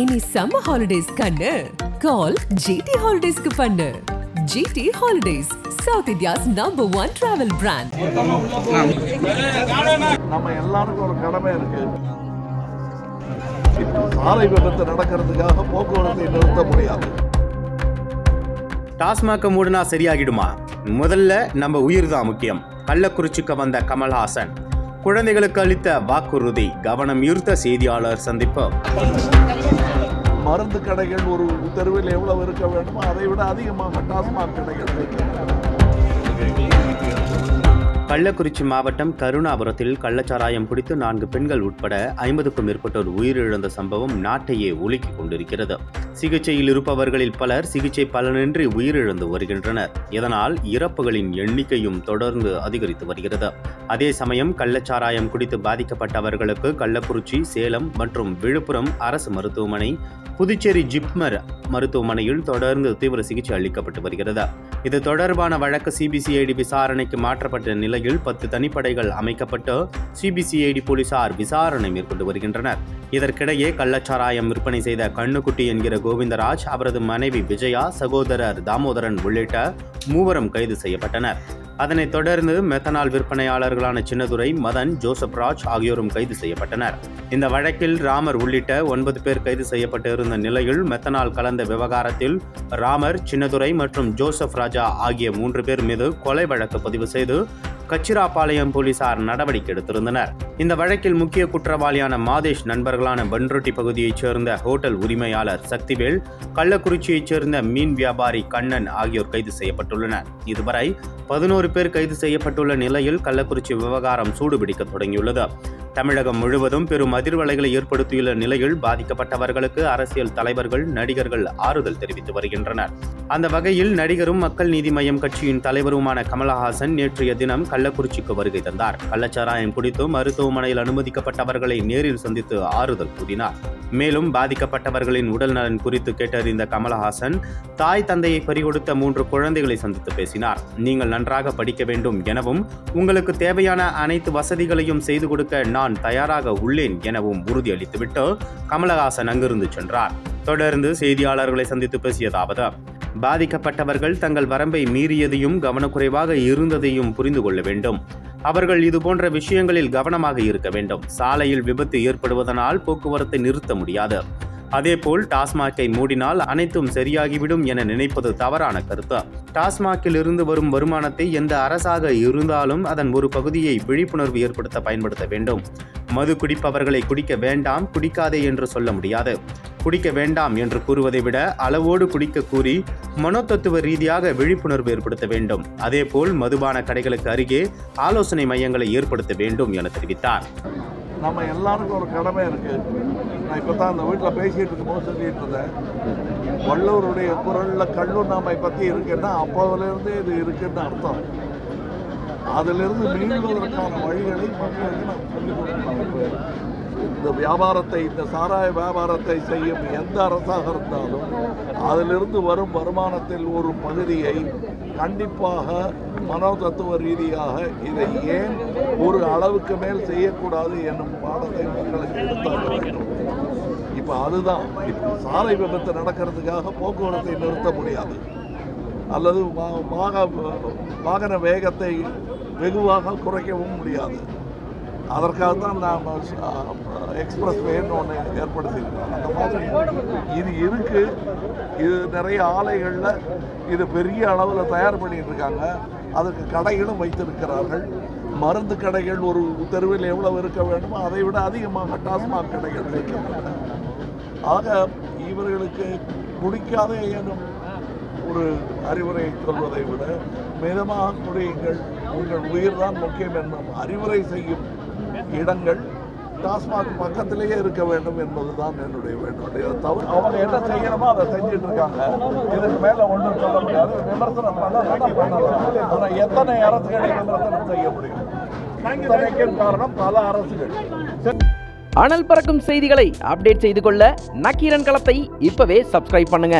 இனி summer holidays கண்ணு. கால் GT ஹாலிடேஸ்க்கு பண்ணு. GT holidays south India's number one travel brand நம்ம எல்லாருக்கும் ஒரு கடமை இருக்கு. சாலை விபத்து நடக்கிறதுக்காக போக்குவரத்தை நிறுத்த முடியாது. டாஸ்மாக மூடினா சரியாகிடுமா? முதல்ல நம்ம உயிர் தான் முக்கியம். கள்ளக்குறிச்சிக்கு வந்த கமல்ஹாசன். குழந்தைகளுக்கு அளித்த வாக்குறுதி. கவனம் ஈர்த்த செய்தியாளர் சந்திப்பு மருந்து கடைகள் ஒரு தெருவில் எவ்வளவு இருக்க வேண்டுமோ அதை விட அதிகமாக டாஸ்மாக் கடைகள். கள்ளக்குறிச்சி மாவட்டம் கருணாபுரத்தில் கள்ளச்சாராயம் குடித்து நான்கு பெண்கள் உட்பட ஐம்பதுக்கும் மேற்பட்டோர் உயிரிழந்த சம்பவம் நாட்டையே உலுக்கிக் கொண்டிருக்கிறது. சிகிச்சையில் இருப்பவர்களில் பலர் சிகிச்சை பலனின்றி உயிரிழந்து வருகின்றனர். இதனால் இறப்புகளின் எண்ணிக்கையும் தொடர்ந்து அதிகரித்து வருகிறது. அதே சமயம் கள்ளச்சாராயம் குடித்து பாதிக்கப்பட்டவர்களுக்கு கள்ளக்குறிச்சி சேலம் மற்றும் விழுப்புரம் அரசு மருத்துவமனை புதுச்சேரி ஜிப்மர் மருத்துவமனையில் தொடர்ந்து தீவிர சிகிச்சை அளிக்கப்பட்டு வருகிறது. இது தொடர்பான வழக்கு சிபிசிஐடி விசாரணைக்கு மாற்றப்பட்ட நிலையில் பத்து தனிப்படைகள் அமைக்கப்பட்டு சிபிசிஐடி போலீசார் விசாரணை மேற்கொண்டு வருகின்றனர். இதற்கிடையே கள்ளச்சாராயம் விற்பனை செய்த கண்ணுக்குட்டி என்கிற கோவிந்தராஜ் அவரது மனைவி விஜயா சகோதரர் தாமோதரன் உள்ளிட்ட மூவரும் கைது செய்யப்பட்டனர். அதனைத் தொடர்ந்து மெத்தனால் விற்பனையாளர்களான சின்னதுரை மதன் ஜோசப் ராஜ் ஆகியோரும் கைது செய்யப்பட்டனர். இந்த வழக்கில் ராமர் உள்ளிட்ட ஒன்பது பேர் கைது செய்யப்பட்டு இருந்த நிலையில் மெத்தனால் கலந்த விவகாரத்தில் ராமர் சின்னதுரை மற்றும் ஜோசப் ராஜா ஆகிய மூன்று பேர் மீது கொலை வழக்கு பதிவு செய்து கச்சிராபாளையம் போலீசார் நடவடிக்கை எடுத்திருந்தனர். இந்த வழக்கில் முக்கிய குற்றவாளியான மாதேஷ் நண்பர்களான பன்ருட்டி பகுதியைச் சேர்ந்த ஹோட்டல் உரிமையாளர் சக்திவேல் கள்ளக்குறிச்சியைச் சேர்ந்த மீன் வியாபாரி கண்ணன் ஆகியோர் கைது செய்யப்பட்டுள்ளனர். இதுவரை பதினோரு பேர் கைது செய்யப்பட்டுள்ள நிலையில் கள்ளக்குறிச்சி விவகாரம் சூடுபிடிக்க தொடங்கியுள்ளது. தமிழகம் முழுவதும் பெரும் அதிர்வலைகளை ஏற்படுத்தியுள்ள நிலையில் பாதிக்கப்பட்டவர்களுக்கு அரசியல் தலைவர்கள் நடிகர்கள் ஆறுதல் தெரிவித்து வருகின்றனர். அந்த வகையில் நடிகரும் மக்கள் நீதி மய்யம் கட்சியின் தலைவருமான கமலஹாசன் நேற்றைய தினம் கள்ளக்குறிச்சிக்கு வருகை தந்தார். கள்ளச்சாராயம் குடித்து மருத்துவமனையில் அனுமதிக்கப்பட்டவர்களை நேரில் சந்தித்து ஆறுதல் கூறினார். மேலும் பாதிக்கப்பட்டவர்களின் உடல் நலன் குறித்து கேட்டறிந்த கமலஹாசன் தாய் தந்தையை பறிகொடுத்த மூன்று குழந்தைகளை சந்தித்து பேசினார். நீங்கள் நன்றாக படிக்க வேண்டும் எனவும் உங்களுக்கு தேவையான அனைத்து வசதிகளையும் செய்து கொடுக்க நான் தயாராக உள்ளேன் எனவும் உறுதியளித்துவிட்டு கமலஹாசன் அங்கிருந்து சென்றார். தொடர்ந்து செய்தியாளர்களை சந்தித்து பேசியதாவது பாதிக்கப்பட்டவர்கள் தங்கள் வரம்பை மீறியதையும் கவனக்குறைவாக இருந்ததையும் புரிந்து கொள்ள வேண்டும். அவர்கள் இது போன்ற விஷயங்களில் கவனமாக இருக்க வேண்டும். சாலையில் விபத்து ஏற்படுவதனால் போக்குவரத்தை நிறுத்த முடியாது. அதேபோல் டாஸ்மாகை மூடினால் அனைத்தும் சரியாகிவிடும் என நினைப்பது தவறான கருத்து. டாஸ்மாகில் இருந்து வரும் வருமானத்தை எந்த அரசாக இருந்தாலும் அதன் ஒரு பகுதியை விழிப்புணர்வு ஏற்படுத்த பயன்படுத்த வேண்டும். மது குடிப்பவர்களை குடிக்க வேண்டாம் குடிக்காதே என்று சொல்ல முடியாது. குடிக்க வேண்டாம் என்று கூறுவதை விட அளவோடு குடிக்க கூறி மனோதத்துவ ரீதியாக விழிப்புணர்வு ஏற்படுத்த வேண்டும். அதேபோல் மதுபான கடைகளுக்கு அருகே ஆலோசனை மையங்களை ஏற்படுத்த வேண்டும் என தெரிவித்தார். நம்ம எல்லாருக்கும் ஒரு கடமை இருக்குது நான் இப்போ தான் அந்த வீட்டில் பேசிகிட்டு இருக்கும்போது சொல்லிகிட்டு இருந்தேன். வள்ளுவருடைய குரலில் கல்லுண்ணாமை பற்றி இருக்குன்னா அப்போதுலேருந்து இது இருக்குன்னு அர்த்தம். அதிலிருந்து மீள்வதற்கான வழிகளை மக்களுக்கு நான் சொல்லிக் கொடுக்கணும் இந்த வியாபாரத்தை இந்த சாராய வியாபாரத்தை செய்யும் எந்த அரசாக இருந்தாலும் அதிலிருந்து வரும் வருமானத்தில் ஒரு பகுதியை கண்டிப்பாக மனோதத்துவ ரீதியாக இதை ஏன் ஒரு அளவுக்கு மேல் செய்யக்கூடாது என்னும் பாடத்தை மக்களுக்கு எடுத்தாக வேண்டும். இப்போ அதுதான். இப்போ சாலை விபத்து நடக்கிறதுக்காக போக்குவரத்தை நிறுத்த முடியாது. அல்லது வாக வாகன வேகத்தை வெகுவாக குறைக்கவும் முடியாது. அதற்காக தான் நாம் எக்ஸ்பிரஸ் வேன்னு ஒன்று ஏற்படுத்தியிருக்கோம். அந்த மாதிரி இது இருக்கு இது நிறைய ஆலைகளில் இது பெரிய அளவில் தயார் பண்ணிகிட்டு இருக்காங்க அதுக்கு கடைகளும் வைத்திருக்கிறார்கள். மருந்து கடைகள் ஒரு தெருவில் எவ்வளவு இருக்க வேண்டுமோ அதை விட அதிகமாக டாஸ்மாக் கடைகள் இருக்கின்றன ஆக இவர்களுக்கு குடிக்காதே எனும் ஒரு அறிவுரை சொல்வதை விட மிதமாக குடியுங்கள். உங்கள் உயிர்தான் முக்கியம் என்னும் அறிவுரை செய்யும் இடங்கள் டாஸ்மாக் பக்கத்திலேயே இருக்க வேண்டும் என்பதுதான் என்னுடைய வேண்டுடைய தவிர அவங்க என்ன செய்யணுமோ அதை செஞ்சுட்டு இருக்காங்க. இதுக்கு மேல ஒன்றும் சொல்ல முடியாது. விமர்சனம் பண்ண பண்ணலாம்? ஆனால் எத்தனை அரசுகளை விமர்சனம் செய்ய முடியும்? இத்தனைக்கும் காரணம் பல அரசுகள். அனல் பறக்கும் செய்திகளை அப்டேட் செய்து கொள்ள நக்கீரன் களத்தை இப்பவே சப்ஸ்கிரைப் பண்ணுங்க.